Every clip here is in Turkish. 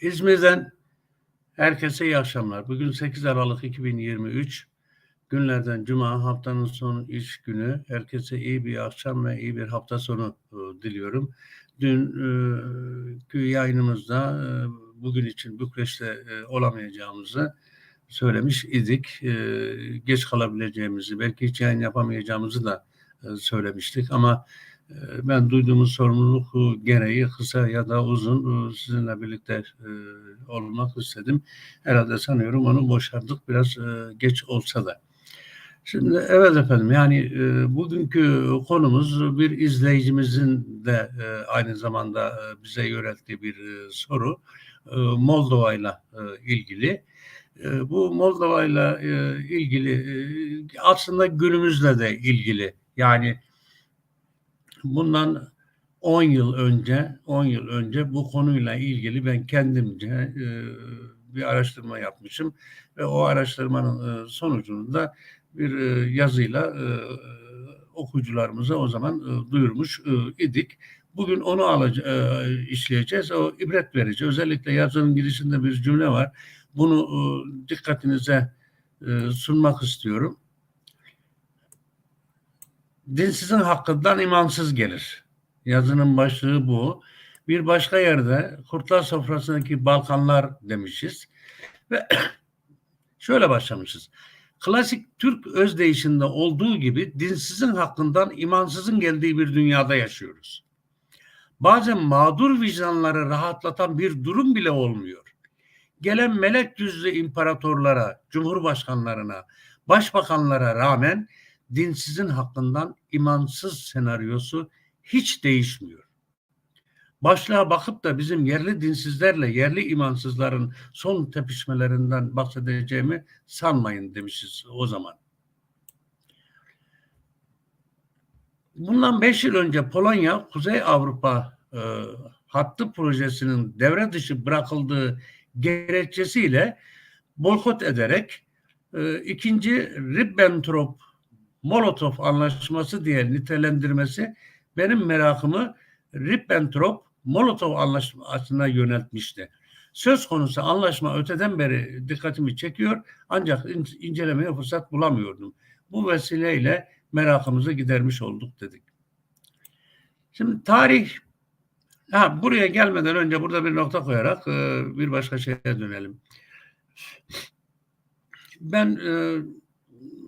İzmir'den herkese iyi akşamlar. Bugün 8 Aralık 2023. Günlerden Cuma haftanın son iş günü. Herkese iyi bir akşam ve iyi bir hafta sonu e, diliyorum. Dünkü yayınımızda e, bugün için Bükreş'te e, olamayacağımızı söylemiş idik. E, geç kalabileceğimizi, belki hiç yayın yapamayacağımızı da e, söylemiştik ama ee, ben duyduğumuz sorumluluk e, gereği kısa ya da uzun e, sizinle birlikte e, olmak istedim. Herhalde sanıyorum onu başardık biraz geç olsa da. Şimdi evet efendim yani bugünkü konumuz bir izleyicimizin de aynı zamanda bize yönelttiği bir soru. Moldova ile ilgili. Bu Moldova ile ilgili aslında günümüzle de ilgili. Yani bundan 10 yıl önce 10 yıl önce bu konuyla ilgili ben kendimce e, bir araştırma yapmışım ve o araştırmanın e, sonucunda bir e, yazıyla e, okuyucularımıza o zaman duyurmuş idik. Bugün onu alaca, işleyeceğiz. O ibret verici. Özellikle yazının girişinde bir cümle var. Bunu dikkatinize sunmak istiyorum dinsizin hakkından imansız gelir. Yazının başlığı bu. Bir başka yerde Kurtlar Sofrası'ndaki Balkanlar demişiz. Ve şöyle başlamışız. Klasik Türk özdeyişinde olduğu gibi dinsizin hakkından imansızın geldiği bir dünyada yaşıyoruz. Bazen mağdur vicdanları rahatlatan bir durum bile olmuyor. Gelen melek yüzlü imparatorlara, cumhurbaşkanlarına, başbakanlara rağmen dinsizin hakkından imansız senaryosu hiç değişmiyor. Başlığa bakıp da bizim yerli dinsizlerle yerli imansızların son tepişmelerinden bahsedeceğimi sanmayın demişiz o zaman. Bundan beş yıl önce Polonya Kuzey Avrupa e, hattı projesinin devre dışı bırakıldığı gerekçesiyle boykot ederek e, ikinci Ribbentrop Molotov anlaşması diye nitelendirmesi benim merakımı Ribbentrop-Molotov anlaşmasına yöneltmişti. Söz konusu anlaşma öteden beri dikkatimi çekiyor ancak incelemeye fırsat bulamıyordum. Bu vesileyle merakımızı gidermiş olduk dedik. Şimdi tarih ha, buraya gelmeden önce burada bir nokta koyarak e, bir başka şeye dönelim. Ben e,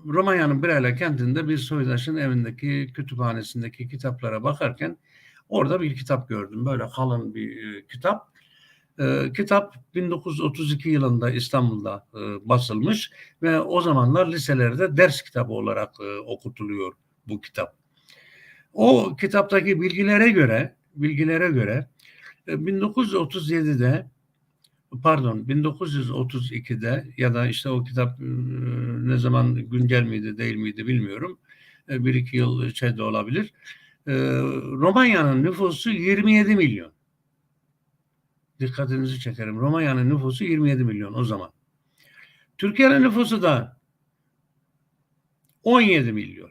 Romanya'nın Birayla kentinde bir soydaşın evindeki kütüphanesindeki kitaplara bakarken orada bir kitap gördüm. Böyle kalın bir e, kitap. E, kitap 1932 yılında İstanbul'da e, basılmış ve o zamanlar liselerde ders kitabı olarak e, okutuluyor bu kitap. O kitaptaki bilgilere göre bilgilere göre 1937'de e, pardon 1932'de ya da işte o kitap ne zaman güncel miydi değil miydi bilmiyorum. Bir iki yıl şeyde olabilir. Romanya'nın nüfusu 27 milyon. Dikkatinizi çekerim. Romanya'nın nüfusu 27 milyon o zaman. Türkiye'nin nüfusu da 17 milyon.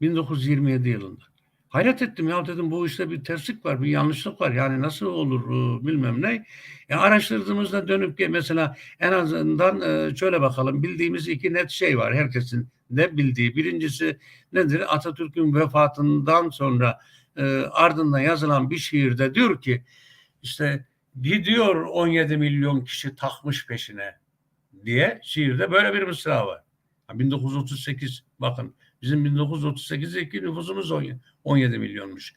1927 yılında. Hayret ettim ya dedim bu işte bir terslik var, bir yanlışlık var. Yani nasıl olur e, bilmem ne. E, araştırdığımızda dönüp mesela en azından e, şöyle bakalım bildiğimiz iki net şey var herkesin de bildiği. Birincisi nedir? Atatürk'ün vefatından sonra e, ardından yazılan bir şiirde diyor ki işte gidiyor 17 milyon kişi takmış peşine diye şiirde böyle bir mısra var. 1938 bakın Bizim 1938'deki nüfusumuz 17 milyonmuş.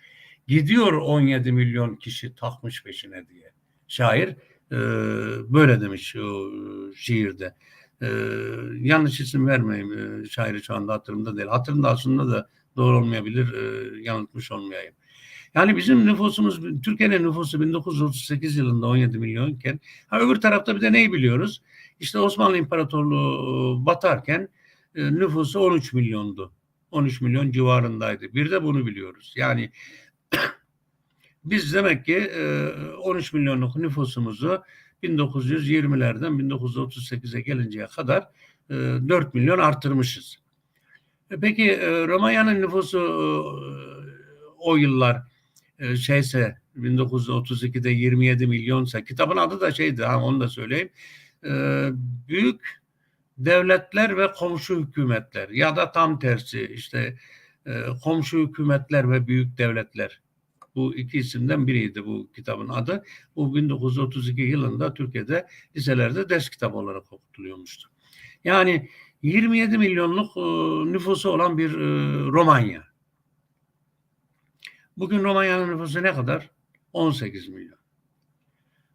Gidiyor 17 milyon kişi takmış peşine diye. Şair e, böyle demiş o şiirde. E, yanlış isim vermeyeyim. E, şairi şu anda hatırımda değil. Hatırımda aslında da doğru olmayabilir. E, yanıltmış olmayayım. Yani bizim nüfusumuz, Türkiye'nin nüfusu 1938 yılında 17 milyonken, ha öbür tarafta bir de neyi biliyoruz? İşte Osmanlı İmparatorluğu batarken e, nüfusu 13 milyondu. 13 milyon civarındaydı. Bir de bunu biliyoruz. Yani biz demek ki 13 e, milyonluk nüfusumuzu 1920'lerden 1938'e gelinceye kadar 4 e, milyon artırmışız. Peki Romanya'nın nüfusu o yıllar şeyse 1932'de 27 milyonsa kitabın adı da şeydi ha onu da söyleyeyim. Büyük devletler ve komşu hükümetler ya da tam tersi işte e, komşu hükümetler ve büyük devletler. Bu iki isimden biriydi bu kitabın adı. Bu 1932 yılında Türkiye'de liselerde ders kitabı olarak okutuluyormuştu. Yani 27 milyonluk e, nüfusu olan bir e, Romanya. Bugün Romanya'nın nüfusu ne kadar? 18 milyon.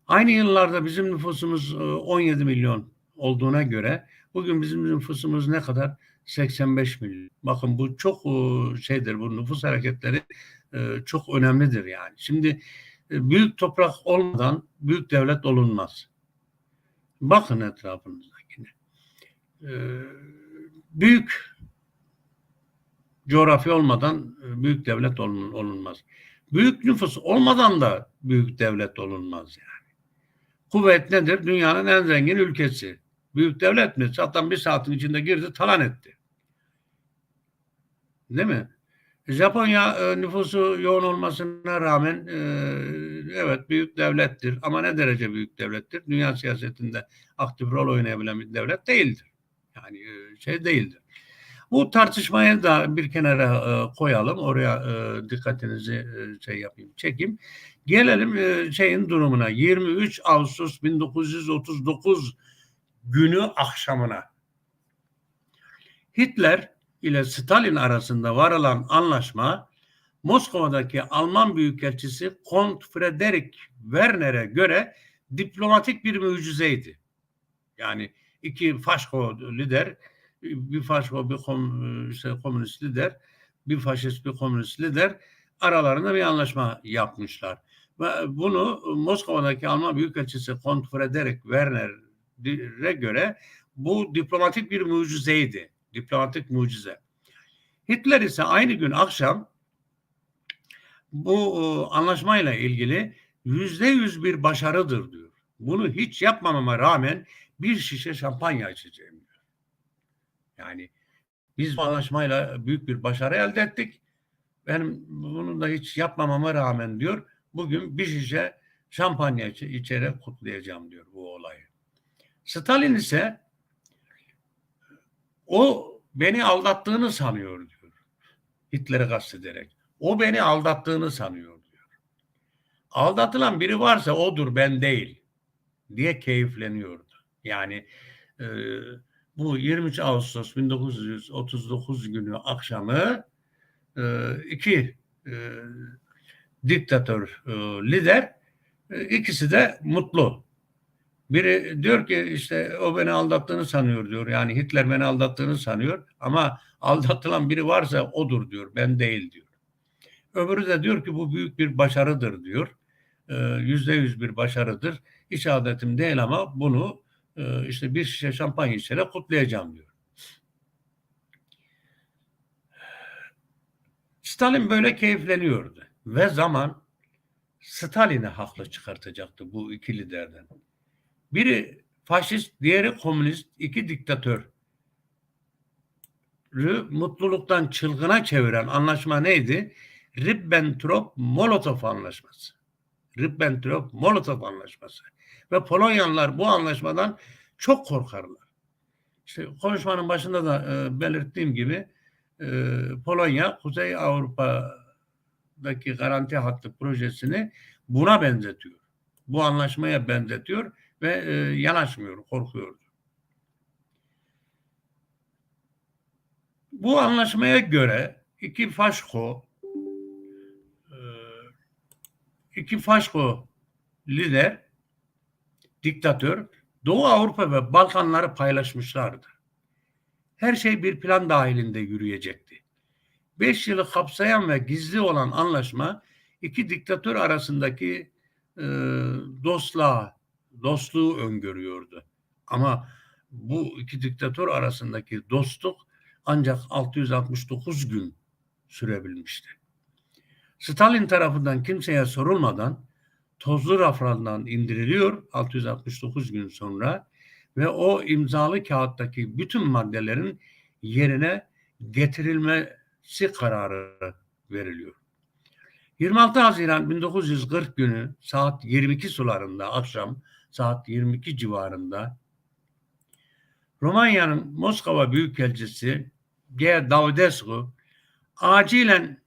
Aynı yıllarda bizim nüfusumuz e, 17 milyon olduğuna göre bugün bizim nüfusumuz ne kadar? 85 milyon. Bakın bu çok e, şeydir bu nüfus hareketleri e, çok önemlidir yani. Şimdi e, büyük toprak olmadan büyük devlet olunmaz. Bakın etrafınızdakine. Büyük coğrafya olmadan büyük devlet olun, olunmaz. Büyük nüfus olmadan da büyük devlet olunmaz yani. Kuvvet nedir? Dünyanın en zengin ülkesi. Büyük devlet mi? Zaten bir saatin içinde girdi talan etti. Değil mi? Japonya e, nüfusu yoğun olmasına rağmen e, evet büyük devlettir ama ne derece büyük devlettir? Dünya siyasetinde aktif rol oynayabilen bir devlet değildir. Yani e, şey değildir. Bu tartışmayı da bir kenara e, koyalım. Oraya e, dikkatinizi e, şey yapayım, çekeyim. Gelelim e, şeyin durumuna. 23 Ağustos 1939 günü akşamına. Hitler ile Stalin arasında varılan anlaşma Moskova'daki Alman Büyükelçisi Kont Frederick Werner'e göre diplomatik bir mucizeydi. Yani iki faşko lider, bir faşko bir kom, işte komünist lider, bir faşist bir komünist lider aralarında bir anlaşma yapmışlar. Ve bunu Moskova'daki Alman Büyükelçisi Kont Frederick Werner'e göre bu diplomatik bir mucizeydi. Diplomatik mucize. Hitler ise aynı gün akşam bu anlaşmayla ilgili yüzde yüz bir başarıdır diyor. Bunu hiç yapmamama rağmen bir şişe şampanya içeceğim diyor. Yani biz bu anlaşmayla büyük bir başarı elde ettik. Benim bunu da hiç yapmamama rağmen diyor bugün bir şişe şampanya içerek kutlayacağım diyor bu olayı. Stalin ise o beni aldattığını sanıyor diyor. Hitler'i kastederek. O beni aldattığını sanıyor diyor. Aldatılan biri varsa odur ben değil diye keyifleniyordu. Yani e, bu 23 Ağustos 1939 günü akşamı e, iki e, diktatör e, lider e, ikisi de mutlu. Biri diyor ki işte o beni aldattığını sanıyor diyor. Yani Hitler beni aldattığını sanıyor ama aldatılan biri varsa odur diyor. Ben değil diyor. Öbürü de diyor ki bu büyük bir başarıdır diyor. Yüzde yüz bir başarıdır. Hiç adetim değil ama bunu işte bir şişe şampanya içerek kutlayacağım diyor. Stalin böyle keyifleniyordu ve zaman Stalin'i haklı çıkartacaktı bu iki liderden. Biri faşist, diğeri komünist, iki diktatör. mutluluktan çılgına çeviren anlaşma neydi? Ribbentrop-Molotov anlaşması. Ribbentrop-Molotov anlaşması. Ve Polonyalılar bu anlaşmadan çok korkarlar. İşte konuşmanın başında da e, belirttiğim gibi e, Polonya Kuzey Avrupa'daki garanti hattı projesini buna benzetiyor. Bu anlaşmaya benzetiyor ve e, yanaşmıyor, korkuyordu. Bu anlaşmaya göre iki faşko e, iki faşko lider diktatör Doğu Avrupa ve Balkanları paylaşmışlardı. Her şey bir plan dahilinde yürüyecekti. Beş yılı kapsayan ve gizli olan anlaşma iki diktatör arasındaki e, dostluğa, dostluğu öngörüyordu. Ama bu iki diktatör arasındaki dostluk ancak 669 gün sürebilmişti. Stalin tarafından kimseye sorulmadan tozlu raflardan indiriliyor 669 gün sonra ve o imzalı kağıttaki bütün maddelerin yerine getirilmesi kararı veriliyor. 26 Haziran 1940 günü saat 22 sularında akşam saat 22 civarında Romanya'nın Moskova Büyükelçisi G. Davidescu acilen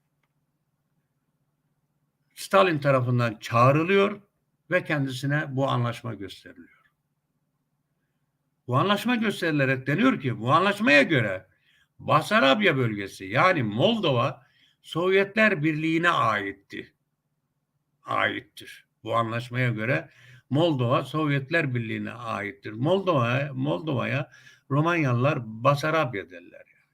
Stalin tarafından çağrılıyor ve kendisine bu anlaşma gösteriliyor. Bu anlaşma gösterilerek deniyor ki bu anlaşmaya göre Basarabya bölgesi yani Moldova Sovyetler Birliği'ne aitti. Aittir. Bu anlaşmaya göre Moldova Sovyetler Birliği'ne aittir. Moldova Moldova'ya Romanyalılar Basarabya derler yani.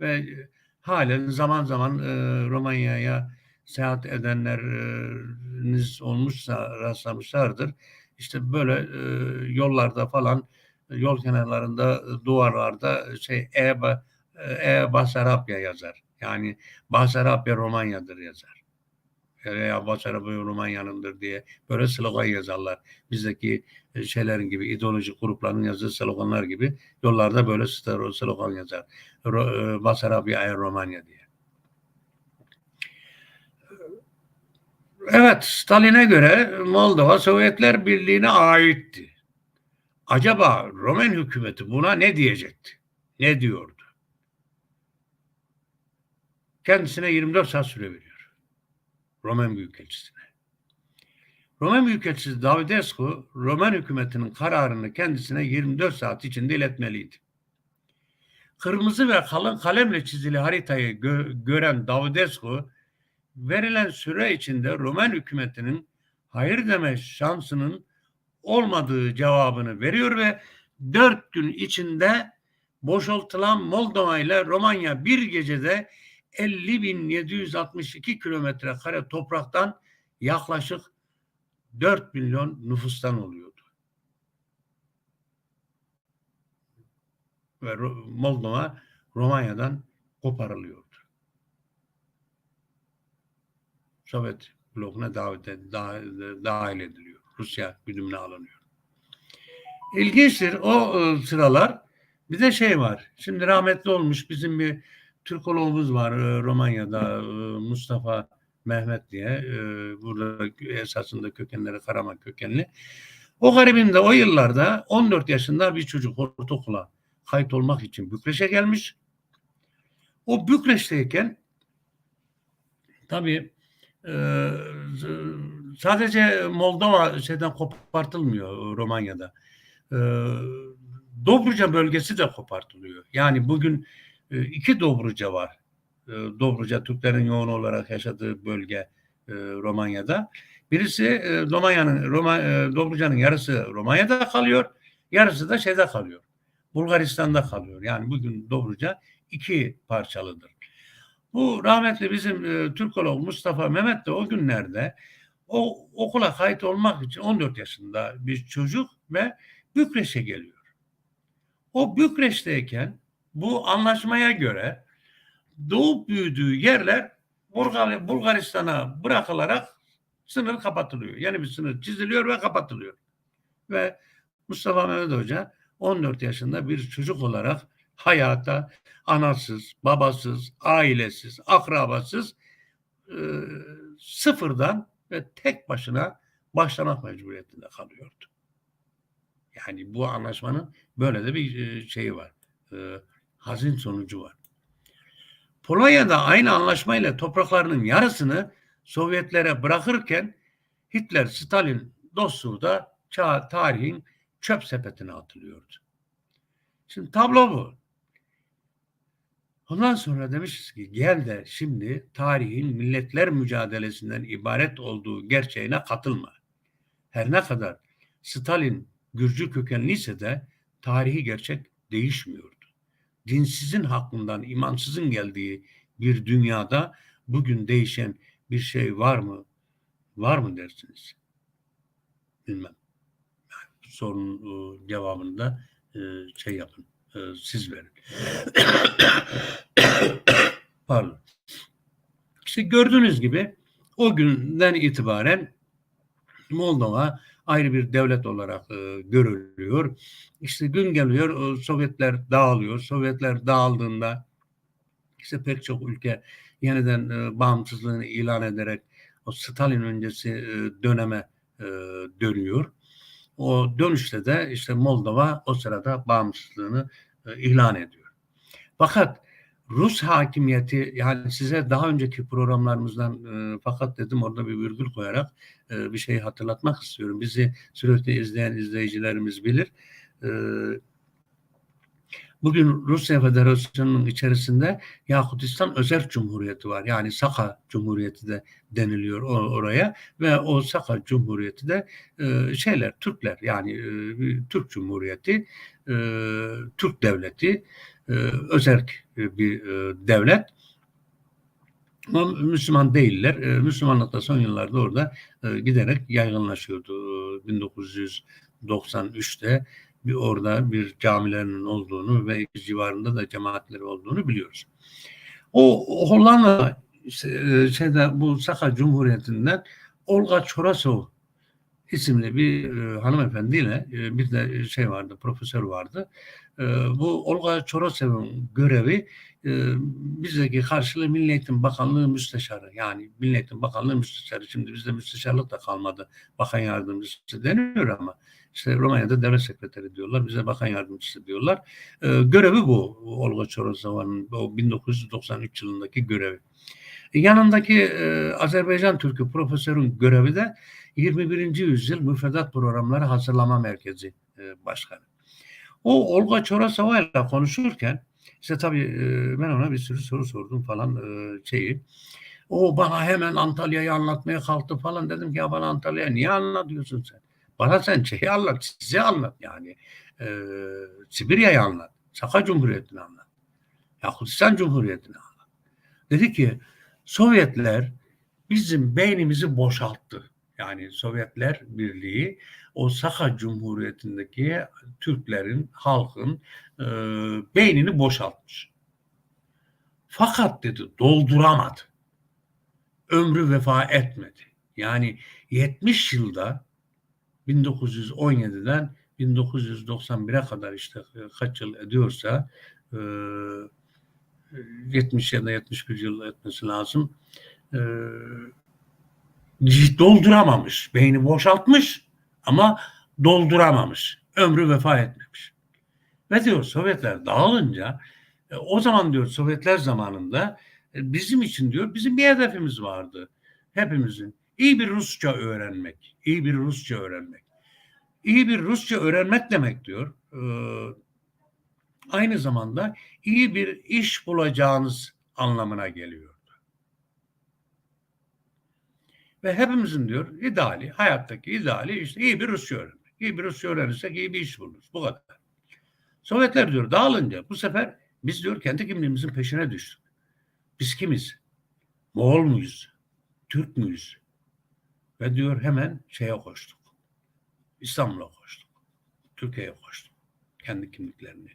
Ve e, halen zaman zaman e, Romanya'ya seyahat edenleriniz olmuşsa rastlamışlardır. İşte böyle e, yollarda falan yol kenarlarında duvarlarda şey E, e Basarabya yazar. Yani Basarabya Romanya'dır yazar. Veya Basarabya Romanya'nındır diye böyle slogan yazarlar. Bizdeki e, şeylerin gibi ideolojik grupların yazdığı sloganlar gibi yollarda böyle slogan yazar. E, Basarabya Romanya diye. Evet, Stalin'e göre Moldova Sovyetler Birliği'ne aitti. Acaba Romen hükümeti buna ne diyecekti? Ne diyordu? Kendisine 24 saat süre veriyor. Romen Büyükelçisi'ne. Romen Büyükelçisi Davidescu, Romen hükümetinin kararını kendisine 24 saat içinde iletmeliydi. Kırmızı ve kalın kalemle çizili haritayı gö- gören Davidescu, verilen süre içinde Romen hükümetinin hayır deme şansının olmadığı cevabını veriyor ve dört gün içinde boşaltılan Moldova ile Romanya bir gecede 50.762 kilometre kare topraktan yaklaşık 4 milyon nüfustan oluyordu. Ve Moldova Romanya'dan koparılıyordu. Sovyet blokuna davet dahil ediliyor. Rusya güdümüne alınıyor. İlginçtir o e, sıralar bir de şey var. Şimdi rahmetli olmuş bizim bir Türkologumuz var e, Romanya'da e, Mustafa Mehmet diye e, burada esasında kökenleri Karaman kökenli. O garibin de o yıllarda 14 yaşında bir çocuk ortaokula kayıt olmak için Bükreş'e gelmiş. O Bükreş'teyken tabii e, sadece Moldova şeyden kopartılmıyor Romanya'da. E, Dobruca bölgesi de kopartılıyor. Yani bugün e, iki Dobruca var. E, Dobruca Türklerin yoğun olarak yaşadığı bölge e, Romanya'da. Birisi e, Romanya'nın Roma, e, Dobruca'nın yarısı Romanya'da kalıyor, yarısı da şeyde kalıyor. Bulgaristan'da kalıyor. Yani bugün Dobruca iki parçalıdır. Bu rahmetli bizim e, Türkolog Mustafa Mehmet de o günlerde o okula kayıt olmak için 14 yaşında bir çocuk ve Bükreş'e geliyor. O Bükreş'teyken bu anlaşmaya göre doğup büyüdüğü yerler Bulgar, Bulgaristan'a bırakılarak sınır kapatılıyor. Yeni bir sınır çiziliyor ve kapatılıyor. Ve Mustafa Mehmet Hoca 14 yaşında bir çocuk olarak hayata anasız, babasız, ailesiz, akrabasız e, sıfırdan ve tek başına başlamak mecburiyetinde kalıyordu. Yani bu anlaşmanın böyle de bir şeyi var. E, hazin sonucu var. Polonya'da aynı anlaşmayla topraklarının yarısını Sovyetlere bırakırken Hitler, Stalin dostluğu da tarihin çöp sepetine atılıyordu. Şimdi tablo bu. Ondan sonra demişiz ki gel de şimdi tarihin milletler mücadelesinden ibaret olduğu gerçeğine katılma. Her ne kadar Stalin Gürcü kökenliyse de tarihi gerçek değişmiyordu. Dinsizin hakkından imansızın geldiği bir dünyada bugün değişen bir şey var mı? Var mı dersiniz? Bilmem. Yani sorunun e, cevabını da e, şey yapın. E, siz verin. Pardon. İşte gördüğünüz gibi o günden itibaren Moldova ayrı bir devlet olarak e, görülüyor. İşte gün geliyor Sovyetler dağılıyor. Sovyetler dağıldığında işte pek çok ülke yeniden e, bağımsızlığını ilan ederek o Stalin öncesi e, döneme e, dönüyor. O dönüşte de işte Moldova o sırada bağımsızlığını e, ilan ediyor. Fakat Rus hakimiyeti yani size daha önceki programlarımızdan e, fakat dedim orada bir virgül koyarak e, bir şeyi hatırlatmak istiyorum. Bizi sürekli izleyen izleyicilerimiz bilir. E, bugün Rusya Federasyonu'nun içerisinde Yahutistan Özerk Cumhuriyeti var. Yani Saka Cumhuriyeti de deniliyor oraya ve o Saka Cumhuriyeti de e, şeyler Türkler yani e, Türk Cumhuriyeti, e, Türk Devleti, e, özerk bir e, devlet. Ama Müslüman değiller. E, Müslümanlık da son yıllarda orada e, giderek yaygınlaşıyordu. 1993'te bir orada bir camilerinin olduğunu ve civarında da cemaatleri olduğunu biliyoruz. O Hollanda şeyde bu Saka Cumhuriyeti'nden Olga Çorasov isimli bir e, hanımefendiyle e, bir de şey vardı, profesör vardı. E, bu Olga Çorosev'in görevi e, bizdeki karşılığı Milli Eğitim Bakanlığı Müsteşarı. Yani Milli Eğitim Bakanlığı Müsteşarı. Şimdi bizde müsteşarlık da kalmadı. Bakan yardımcısı deniyor ama işte Romanya'da devlet sekreteri diyorlar. Bize bakan yardımcısı diyorlar. E, görevi bu. Olga Çorosev'in o 1993 yılındaki görevi. E, yanındaki e, Azerbaycan Türk'ü profesörün görevi de 21. yüzyıl müfredat programları hazırlama merkezi e, başkanı. O Olga Çorasova ile konuşurken işte tabii e, ben ona bir sürü soru sordum falan e, şeyi. O bana hemen Antalya'yı anlatmaya kalktı falan. Dedim ki ya bana Antalya niye anlatıyorsun sen? Bana sen şeyi anlat, size anlat yani. E, Sibirya'yı anlat. Saka Cumhuriyeti'ni anlat. Yakutistan'ın Cumhuriyeti'ni anlat. Dedi ki Sovyetler bizim beynimizi boşalttı. Yani Sovyetler Birliği o Sakha Cumhuriyeti'ndeki Türklerin, halkın e, beynini boşaltmış. Fakat dedi dolduramadı. Ömrü vefa etmedi. Yani 70 yılda 1917'den 1991'e kadar işte kaç yıl ediyorsa e, 70 ya da 71 yıl etmesi lazım. E, dolduramamış. Beyni boşaltmış ama dolduramamış. Ömrü vefa etmemiş. Ve diyor Sovyetler dağılınca e, o zaman diyor Sovyetler zamanında e, bizim için diyor bizim bir hedefimiz vardı. Hepimizin. iyi bir Rusça öğrenmek. iyi bir Rusça öğrenmek. İyi bir Rusça öğrenmek demek diyor. E, aynı zamanda iyi bir iş bulacağınız anlamına geliyor. Ve hepimizin diyor ideali, hayattaki ideali işte iyi bir Rusça öğrenmek. İyi bir Rusça öğrenirsek iyi bir iş buluruz. Bu kadar. Sovyetler diyor dağılınca bu sefer biz diyor kendi kimliğimizin peşine düştük. Biz kimiz? Moğol muyuz? Türk müyüz? Ve diyor hemen şeye koştuk. İstanbul'a koştuk. Türkiye'ye koştuk. Kendi kimliklerini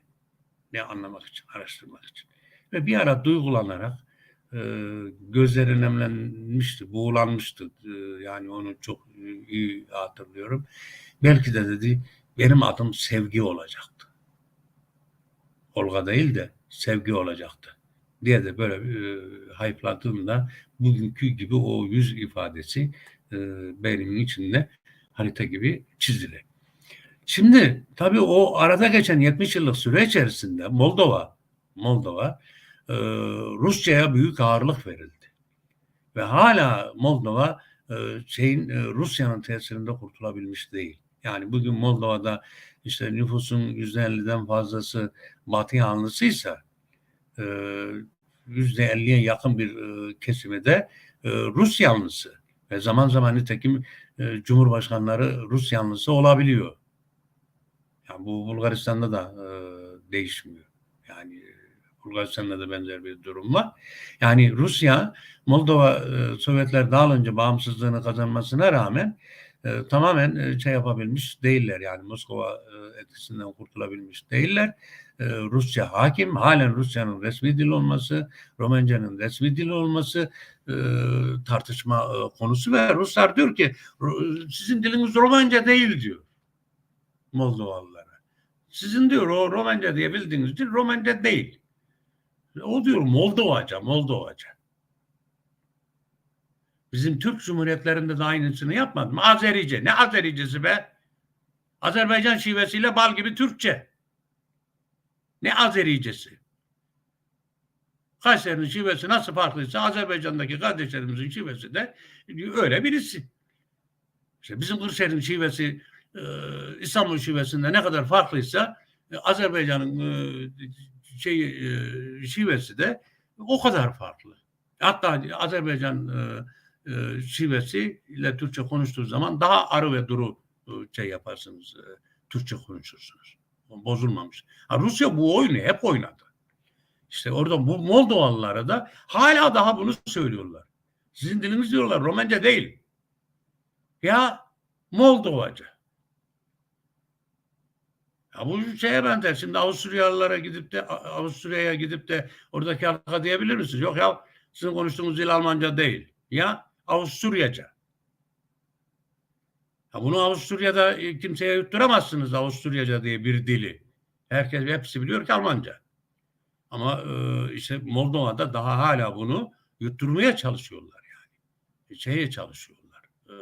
ne anlamak için, araştırmak için. Ve bir ara duygulanarak gözleri nemlenmişti, buğulanmıştı. E, yani onu çok iyi hatırlıyorum. Belki de dedi benim adım sevgi olacaktı. Olga değil de sevgi olacaktı diye de böyle e, hayıfladığımda bugünkü gibi o yüz ifadesi e, beynimin içinde harita gibi çizili. Şimdi tabii o arada geçen 70 yıllık süre içerisinde Moldova Moldova e, Rusça'ya büyük ağırlık verildi. Ve hala Moldova e, şeyin e, Rusya'nın tesirinde kurtulabilmiş değil. Yani bugün Moldova'da işte nüfusun %50'den fazlası Batı yanlısıysa e, %50'ye yakın bir e, kesimi de e, Rus yanlısı. Ve zaman zaman nitekim e, Cumhurbaşkanları Rus yanlısı olabiliyor. Yani bu Bulgaristan'da da e, değişmiyor. Yani Bulgaristan'da da benzer bir durum var. Yani Rusya, Moldova e, Sovyetler dağılınca bağımsızlığını kazanmasına rağmen e, tamamen e, şey yapabilmiş değiller. Yani Moskova e, etkisinden kurtulabilmiş değiller. E, Rusça hakim. Halen Rusya'nın resmi dil olması, Romenca'nın resmi dil olması e, tartışma e, konusu ve Ruslar diyor ki sizin diliniz Romence değil diyor Moldovalılara. Sizin diyor o Romence diye bildiğiniz dil Romence değil. O diyor Moldovaca, Moldovaca. Bizim Türk Cumhuriyetlerinde de aynısını yapmadı mı? Azerice. Ne Azericesi be? Azerbaycan şivesiyle bal gibi Türkçe. Ne Azericesi? Kayseri'nin şivesi nasıl farklıysa Azerbaycan'daki kardeşlerimizin şivesi de öyle birisi. İşte bizim Kırşehir'in şivesi e, İstanbul şivesinde ne kadar farklıysa e, Azerbaycan'ın e, şey e, şivesi de o kadar farklı. Hatta Azerbaycan e, e, şivesi ile Türkçe konuştuğu zaman daha arı ve duru e, şey yaparsınız. E, Türkçe konuşursunuz. Bozulmamış. Ha, Rusya bu oyunu hep oynadı. İşte orada bu Moldovalılara da hala daha bunu söylüyorlar. Sizin diliniz diyorlar Romence değil. Ya Moldovaca. Ya bu şeye benzer. Şimdi Avusturyalılara gidip de Avusturya'ya gidip de oradaki halka diyebilir misiniz? Yok ya sizin konuştuğunuz dil Almanca değil. Ya Avusturyaca. Ya bunu Avusturya'da e, kimseye yutturamazsınız Avusturyaca diye bir dili. Herkes hepsi biliyor ki Almanca. Ama e, işte Moldova'da daha hala bunu yutturmaya çalışıyorlar yani. Şeye çalışıyorlar. E,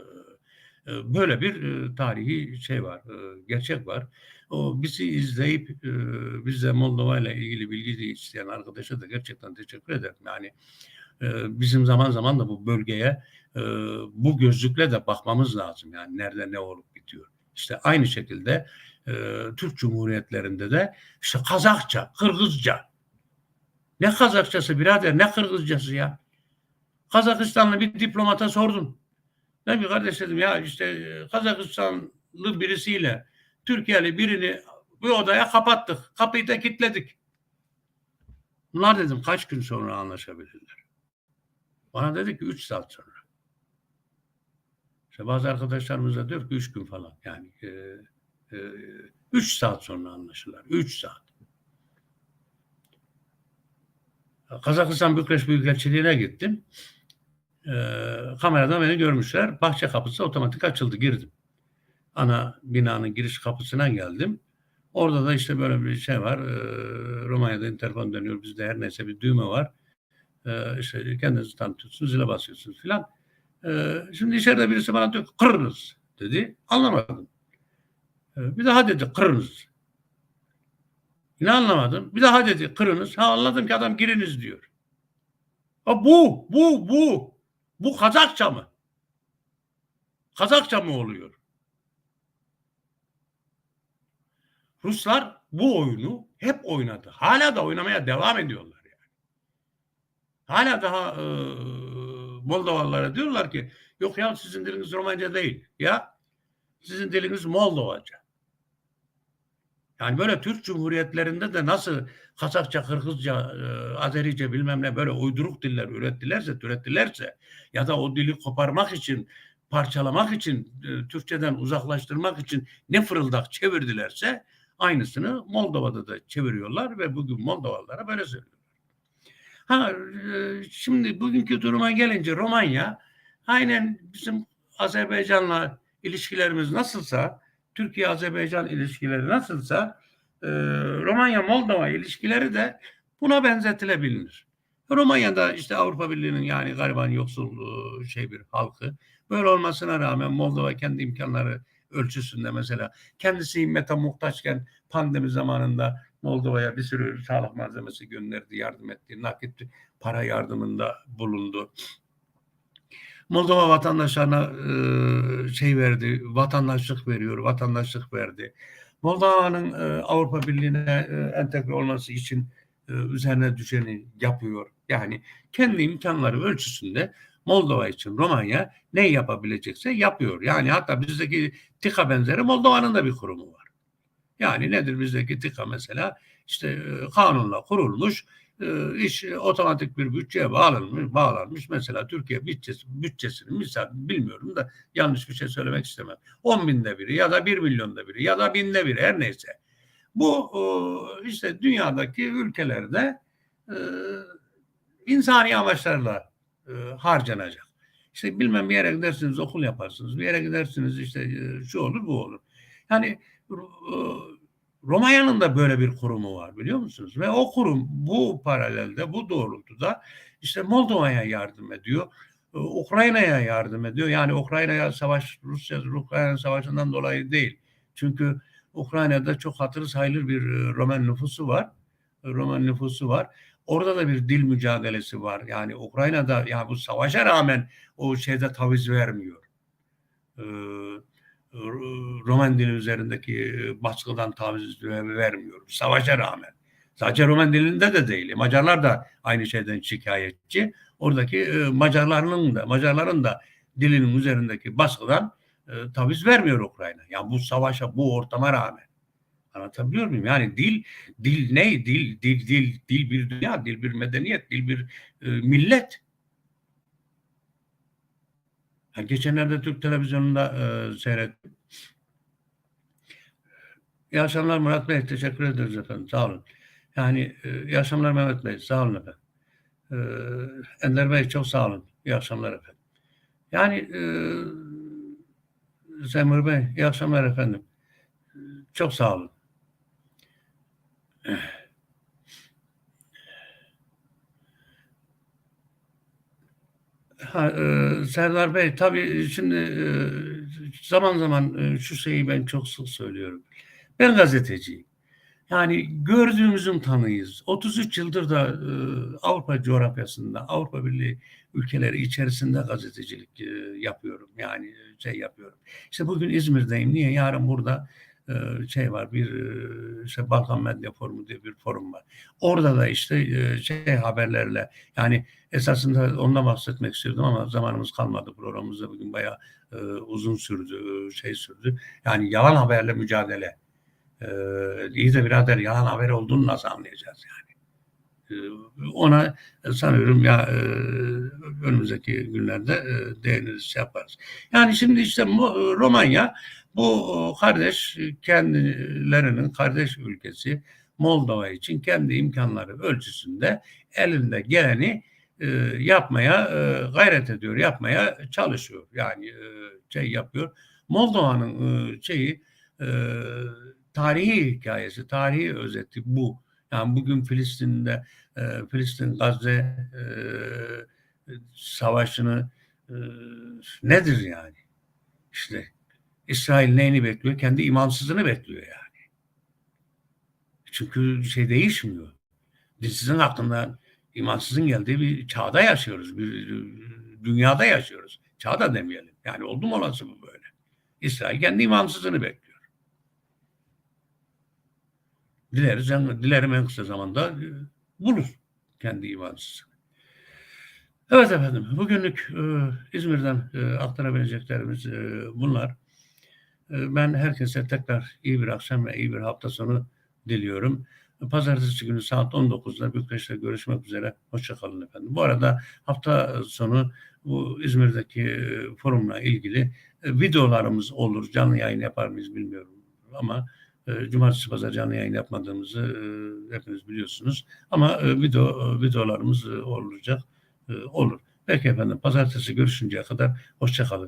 e, böyle bir e, tarihi şey var, e, gerçek var. O bizi izleyip e, bize Moldova ile ilgili bilgi isteyen arkadaşa da gerçekten teşekkür ederim. Yani e, bizim zaman zaman da bu bölgeye e, bu gözlükle de bakmamız lazım. Yani nerede ne olup bitiyor. İşte aynı şekilde e, Türk Cumhuriyetlerinde de işte Kazakça, Kırgızca. Ne Kazakçası birader ne Kırgızcası ya. Kazakistanlı bir diplomata sordum. Ne bir kardeş dedim ya işte Kazakistanlı birisiyle Türkiye'li birini bir odaya kapattık. Kapıyı da kilitledik. Bunlar dedim kaç gün sonra anlaşabilirler. Bana dedi ki üç saat sonra. İşte bazı arkadaşlarımız da diyor ki üç gün falan. Yani e, e, üç saat sonra anlaşırlar. Üç saat. Kazakistan Bükreş Büyükelçiliğine gittim. E, kameradan beni görmüşler. Bahçe kapısı otomatik açıldı. Girdim. Ana binanın giriş kapısına geldim. Orada da işte böyle bir şey var. E, Romanya'da interfon dönüyor. Bizde her neyse bir düğme var. E, işte kendinizi tanıtıyorsunuz, zile basıyorsunuz filan. E, şimdi içeride birisi bana diyor kırınız dedi. Anlamadım. E, bir daha dedi kırınız. Yine anlamadım. Bir daha dedi kırınız. Ha anladım ki adam giriniz diyor. Ha bu, bu, bu. Bu Kazakça mı? Kazakça mı oluyor? Ruslar bu oyunu hep oynadı. Hala da oynamaya devam ediyorlar yani. Hala daha e, Moldovalılara diyorlar ki yok ya sizin diliniz Romanca değil. Ya sizin diliniz Moldovaca. Yani böyle Türk Cumhuriyetlerinde de nasıl Kazakça, Kırgızca, e, Azerice bilmem ne böyle uyduruk diller ürettilerse, türettilerse ya da o dili koparmak için, parçalamak için, e, Türkçeden uzaklaştırmak için ne fırıldak çevirdilerse aynısını Moldova'da da çeviriyorlar ve bugün Moldovalılara böyle söylüyorlar. Ha, e, şimdi bugünkü duruma gelince Romanya aynen bizim Azerbaycan'la ilişkilerimiz nasılsa Türkiye-Azerbaycan ilişkileri nasılsa e, Romanya-Moldova ilişkileri de buna benzetilebilir. Romanya'da işte Avrupa Birliği'nin yani gariban yoksul şey bir halkı. Böyle olmasına rağmen Moldova kendi imkanları ölçüsünde mesela kendisi himmete muhtaçken pandemi zamanında Moldova'ya bir sürü sağlık malzemesi gönderdi, yardım etti, nakit para yardımında bulundu. Moldova vatandaşlarına e, şey verdi, vatandaşlık veriyor, vatandaşlık verdi. Moldova'nın e, Avrupa Birliği'ne e, entegre olması için e, üzerine düşeni yapıyor. Yani kendi imkanları ölçüsünde Moldova için Romanya ne yapabilecekse yapıyor. Yani hatta bizdeki TİKA benzeri Moldova'nın da bir kurumu var. Yani nedir bizdeki TİKA mesela? İşte e, kanunla kurulmuş e, iş otomatik bir bütçeye bağlanmış, bağlanmış. Mesela Türkiye bütçesi, bütçesini misal bilmiyorum da yanlış bir şey söylemek istemem. 10 binde biri ya da 1 milyonda biri ya da binde biri her neyse. Bu e, işte dünyadaki ülkelerde insani amaçlarla e, harcanacak. İşte bilmem bir yere gidersiniz okul yaparsınız. Bir yere gidersiniz işte e, şu olur bu olur. Yani e, Romanya'nın da böyle bir kurumu var biliyor musunuz? Ve o kurum bu paralelde, bu doğrultuda işte Moldova'ya yardım ediyor. Ukrayna'ya yardım ediyor. Yani Ukrayna'ya savaş, Rusya-Ukrayna savaşından dolayı değil. Çünkü Ukrayna'da çok hatırı sayılır bir Roman nüfusu var. Roman nüfusu var. Orada da bir dil mücadelesi var. Yani Ukrayna'da ya bu savaşa rağmen o şeyde taviz vermiyor. Ee, Roman dili üzerindeki baskıdan taviz vermiyor. Savaşa rağmen. Sadece Roman dilinde de değil. Macarlar da aynı şeyden şikayetçi. Oradaki e, Macarların da Macarların da dilinin üzerindeki baskıdan e, taviz vermiyor Ukrayna. Yani bu savaşa, bu ortama rağmen. Anlatabiliyor muyum? Yani dil, dil ne? Dil, dil, dil, dil bir dünya, dil bir medeniyet, dil bir e, millet. Yani geçenlerde Türk televizyonunda e, seyrettim. İyi Murat Bey. Teşekkür ederiz efendim. Sağ olun. Yani e, iyi Mehmet Bey. Sağ olun efendim. E, Ender Bey çok sağ olun. İyi akşamlar efendim. Yani e, Semur Bey iyi akşamlar efendim. Çok sağ olun. Ha, e, Serdar Bey tabii şimdi e, zaman zaman e, şu şeyi ben çok sık söylüyorum. Ben gazeteciyim. Yani gördüğümüzün tanıyız. 33 yıldır da e, Avrupa coğrafyasında, Avrupa Birliği ülkeleri içerisinde gazetecilik e, yapıyorum. Yani şey yapıyorum. İşte bugün İzmir'deyim. Niye? Yarın burada e, şey var bir e, işte Balkan Medya Forumu diye bir forum var. Orada da işte e, şey haberlerle yani esasında ondan bahsetmek istiyordum ama zamanımız kalmadı programımızda bugün bayağı e, uzun sürdü şey sürdü. Yani yalan haberle mücadele. İyi de birader yalan haber olduğunu nasıl anlayacağız yani? ona sanıyorum ya önümüzdeki günlerde değiniriz şey yaparız. Yani şimdi işte Romanya bu kardeş kendilerinin kardeş ülkesi Moldova için kendi imkanları ölçüsünde elinde geleni e, yapmaya e, gayret ediyor, yapmaya çalışıyor. Yani e, şey yapıyor. Moldova'nın e, şeyi e, tarihi hikayesi, tarihi özeti bu. Yani bugün Filistin'de e, Filistin Gazze e, savaşını e, nedir yani? İşte İsrail neyini bekliyor? Kendi imansızlığını bekliyor yani. Çünkü şey değişmiyor. Dinsizin hakkında imansızın geldiği bir çağda yaşıyoruz. Bir dünyada yaşıyoruz. Çağda demeyelim. Yani oldu mu olası bu böyle. İsrail kendi imansızlığını bekliyor. Dileriz, dilerim en kısa zamanda e, bulur kendi imansızlığını. Evet efendim, bugünlük e, İzmir'den e, aktarabileceklerimiz e, bunlar. Ee, ben herkese tekrar iyi bir akşam ve iyi bir hafta sonu diliyorum. Pazartesi günü saat 19'da Bükreş'te görüşmek üzere. Hoşçakalın efendim. Bu arada hafta sonu bu İzmir'deki e, forumla ilgili e, videolarımız olur. Canlı yayın yapar mıyız bilmiyorum ama e, cumartesi pazar canlı yayın yapmadığımızı hepiniz biliyorsunuz. Ama video videolarımız olacak. Olur. Peki efendim pazartesi görüşünceye kadar hoşçakalın.